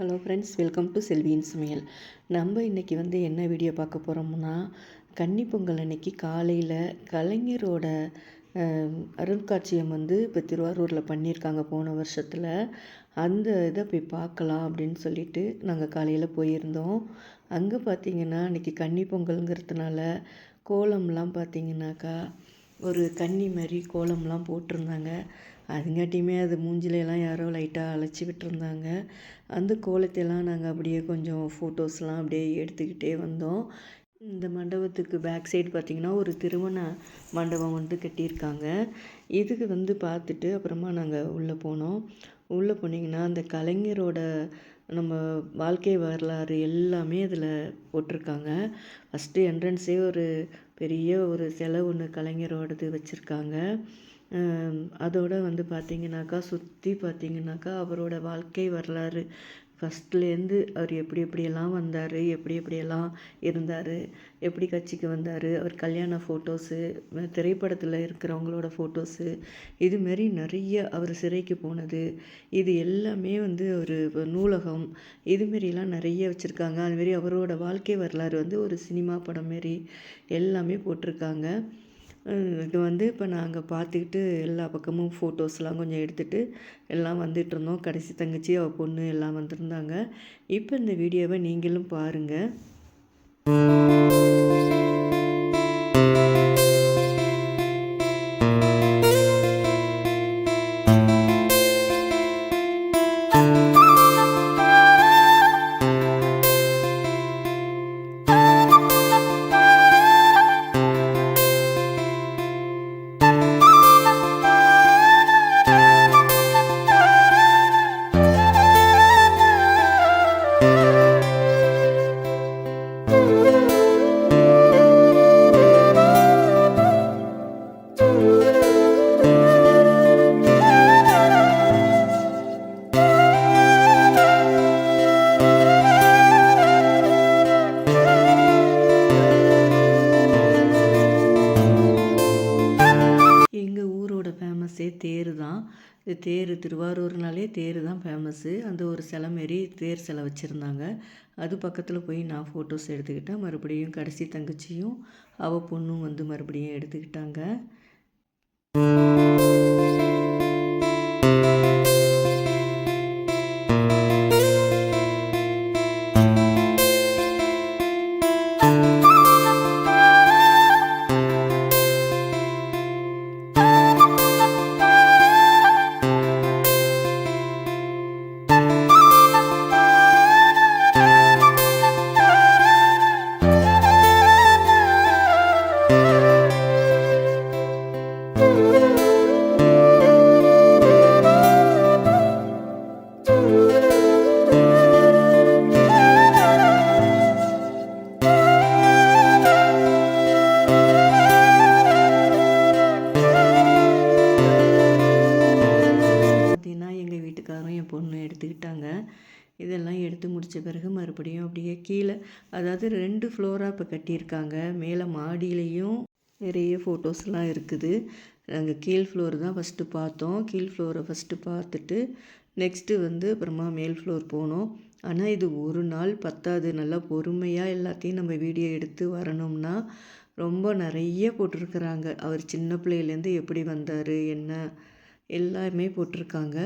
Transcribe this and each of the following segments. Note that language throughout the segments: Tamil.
ஹலோ ஃப்ரெண்ட்ஸ் வெல்கம் டு செல்வியின் சமையல் நம்ம இன்றைக்கி வந்து என்ன வீடியோ பார்க்க போகிறோம்னா கன்னி பொங்கல் அன்னைக்கு காலையில் கலைஞரோட அஹ், அருட்காட்சியம் வந்து இப்போ திருவாரூரில் பண்ணியிருக்காங்க போன வருஷத்தில். அந்த இதை போய் பார்க்கலாம் அப்படின்னு சொல்லிட்டு நாங்கள் காலையில் போயிருந்தோம். அங்கே பார்த்தீங்கன்னா அன்றைக்கி கன்னி பொங்கலுங்கிறதுனால கோலம்லாம் பார்த்தீங்கன்னாக்கா ஒரு கன்னி மாதிரி கோலம்லாம் போட்டிருந்தாங்க. அதுங்காட்டியுமே அது மூஞ்சில யாரோ லைட்டாக அழைச்சி விட்டுருந்தாங்க. அந்த கோலத்தையெல்லாம் நாங்கள் அப்படியே கொஞ்சம் ஃபோட்டோஸ்லாம் அப்படியே எடுத்துக்கிட்டே வந்தோம். இந்த மண்டபத்துக்கு பேக் சைடு பார்த்திங்கன்னா ஒரு திருமண மண்டபம் வந்து கட்டியிருக்காங்க. இதுக்கு வந்து பார்த்துட்டு அப்புறமா நாங்கள் உள்ளே போனோம். உள்ளே போனீங்கன்னா அந்த கலைஞரோட நம்ம வாழ்க்கை வரலாறு எல்லாமே அதில் போட்டிருக்காங்க. ஃபஸ்ட்டு என்ட்ரன்ஸே ஒரு பெரிய ஒரு சிலை ஒன்று கலைஞரோடது வச்சுருக்காங்க. அதோட வந்து பார்த்தீங்கன்னாக்கா சுற்றி பார்த்தீங்கன்னாக்கா அவரோட வாழ்க்கை வரலாறு. ஃபஸ்ட்லேருந்து அவர் எப்படி எப்படியெல்லாம் வந்தார் எப்படி எப்படியெல்லாம் இருந்தார் எப்படி கட்சிக்கு வந்தார் அவர் கல்யாண ஃபோட்டோஸு திரைப்படத்தில் இருக்கிறவங்களோட ஃபோட்டோஸு இதுமாரி நிறைய அவர் சிறைக்கு போனது. இது எல்லாமே வந்து ஒரு நூலகம். இதுமாரிலாம் நிறைய வச்சுருக்காங்க. அதுமாரி அவரோட வாழ்க்கை வரலாறு வந்து ஒரு சினிமா படம் மாரி எல்லாமே போட்டிருக்காங்க. இது வந்து இப்போ நாங்கள் பார்த்துக்கிட்டு எல்லா பக்கமும் ஃபோட்டோஸ்லாம் கொஞ்சம் எடுத்துகிட்டு எல்லாம் வந்துட்டு இருந்தோம். கடைசி தங்கச்சி அவள் பொண்ணு எல்லாம் வந்திருந்தாங்க. இப்போ இந்த வீடியோவை நீங்களும் பாருங்கள் தேர் தான். இது தேர் திருவாரூர்னாலே தேர் தான் ஃபேமஸ்ஸு அந்த ஒரு சிலை மாரி தேர் சிலை வச்சுருந்தாங்க. அது பக்கத்தில் போய் நான் ஃபோட்டோஸ் எடுத்துக்கிட்டேன். மறுபடியும் கடைசி தங்கச்சியும் அவள் பொண்ணும் வந்து மறுபடியும் எடுத்துக்கிட்டாங்க. என் பொண்ணு எடுத்துக்கிட்டாங்க. இதெல்லாம் எடுத்து முடித்த பிறகு மறுபடியும் அப்படியே கீழே அதாவது ரெண்டு ஃப்ளோராக இப்போ கட்டியிருக்காங்க. மேலே மாடியிலையும் நிறைய ஃபோட்டோஸ்லாம் இருக்குது. நாங்கள் கீழ் ஃப்ளோர் தான் ஃபஸ்ட்டு பார்த்தோம். கீழ் ஃப்ளோரை ஃபஸ்ட்டு பார்த்துட்டு நெக்ஸ்ட்டு வந்து அப்புறமா மேல் ஃப்ளோர் போனோம். ஆனால் இது ஒரு நாள் பத்தாது. நல்லா பொறுமையாக எல்லாத்தையும் நம்ம வீடியோ எடுத்து வரணும்னா ரொம்ப நிறைய போட்டிருக்கிறாங்க. அவர் சின்ன பிள்ளையிலேருந்து எப்படி வந்தார் என்ன எல்லாமே போட்டிருக்காங்க.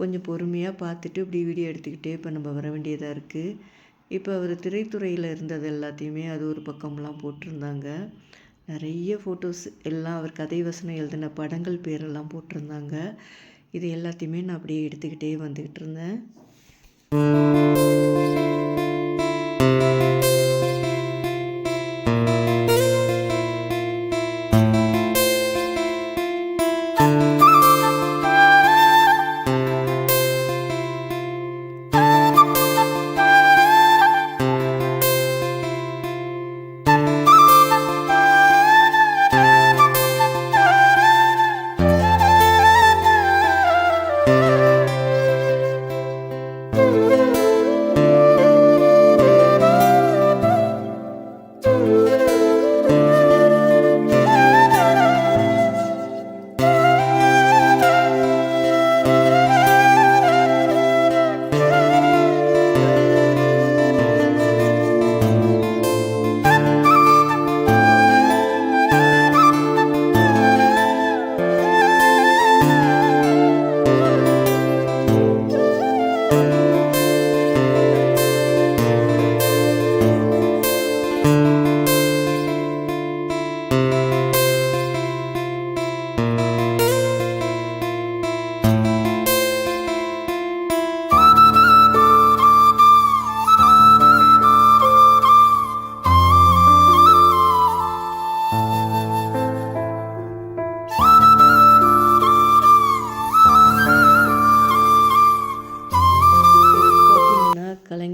கொஞ்சம் பொறுமையாக பார்த்துட்டு இப்படி வீடியோ எடுத்துக்கிட்டே இப்போ நம்ம வர வேண்டியதாக இருக்குது இப்போ அவர் திரைத்துறையில் இருந்தது எல்லாத்தையுமே அது ஒரு பக்கம்லாம் போட்டிருந்தாங்க. நிறைய ஃபோட்டோஸ் எல்லாம் அவர் கதை வசனம் எழுதின படங்கள் பேரெல்லாம் போட்டிருந்தாங்க. இது எல்லாத்தையுமே நான் அப்படியே எடுத்துக்கிட்டே வந்துக்கிட்டு இருந்தேன்.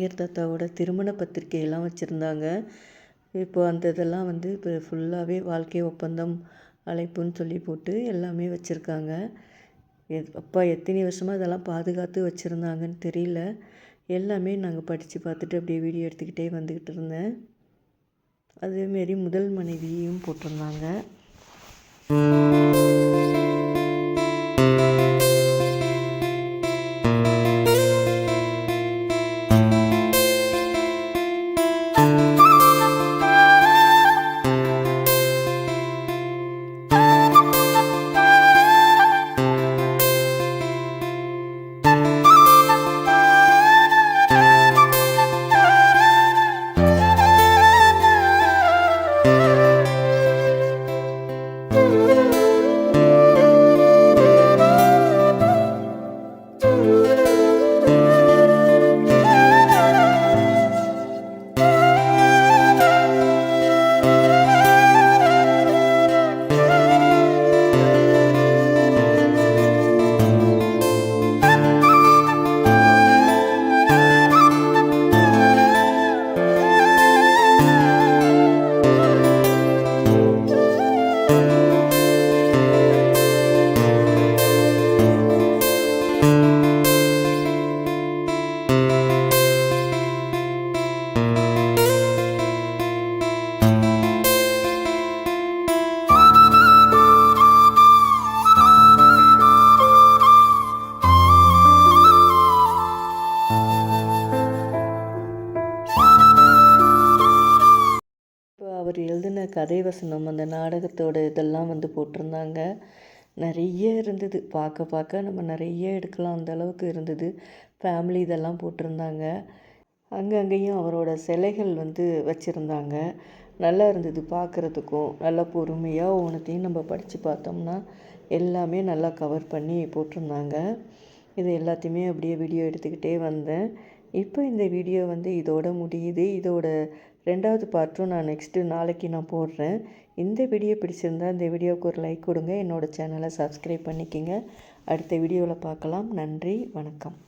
கலைஞர் தாத்தாவோட திருமண பத்திரிக்கையெல்லாம் வச்சுருந்தாங்க. இப்போ அந்த இதெல்லாம் வந்து இப்போ ஃபுல்லாகவே வாழ்க்கை ஒப்பந்தம் அழைப்புன்னு சொல்லி போட்டு எல்லாமே வச்சுருக்காங்க. எத் அப்பா எத்தனை வருஷமாக இதெல்லாம் பாதுகாத்து வச்சுருந்தாங்கன்னு தெரியல. எல்லாமே நாங்கள் படித்து பார்த்துட்டு அப்படியே வீடியோ எடுத்துக்கிட்டே வந்துக்கிட்டு இருந்தேன். அதேமாரி முதல் மனைவியும் போட்டிருந்தாங்க. இப்போ கதை வசனம் அந்த நாடகத்தோட இதெல்லாம் வந்து போட்டிருந்தாங்க. நிறைய இருந்தது. பார்க்க பார்க்க நம்ம நிறைய எடுக்கலாம். அந்த அளவுக்கு இருந்தது. ஃபேமிலி இதெல்லாம் போட்டிருந்தாங்க. அங்கங்கேயும் அவரோட சிலைகள் வந்து வச்சுருந்தாங்க. நல்லா இருந்தது பார்க்குறதுக்கும். நல்லா பொறுமையாக ஒவ்வொன்றத்தையும் நம்ம படித்து பார்த்தோம்னா எல்லாமே நல்லா கவர் பண்ணி போட்டிருந்தாங்க. இது எல்லாத்தையுமே அப்படியே வீடியோ எடுத்துக்கிட்டே வந்தேன். இப்போ இந்த வீடியோ வந்து இதோட முடியுது. இதோட ரெண்டாவது பார்ட்டும் நான் நெக்ஸ்ட்டு நாளைக்கு நான் போடுறேன். இந்த வீடியோ பிடிச்சிருந்தா இந்த வீடியோவுக்கு ஒரு லைக் கொடுங்க. என்னோடய சேனலை சப்ஸ்கிரைப் பண்ணிக்கோங்க. அடுத்த வீடியோவில் பார்க்கலாம். நன்றி. வணக்கம்.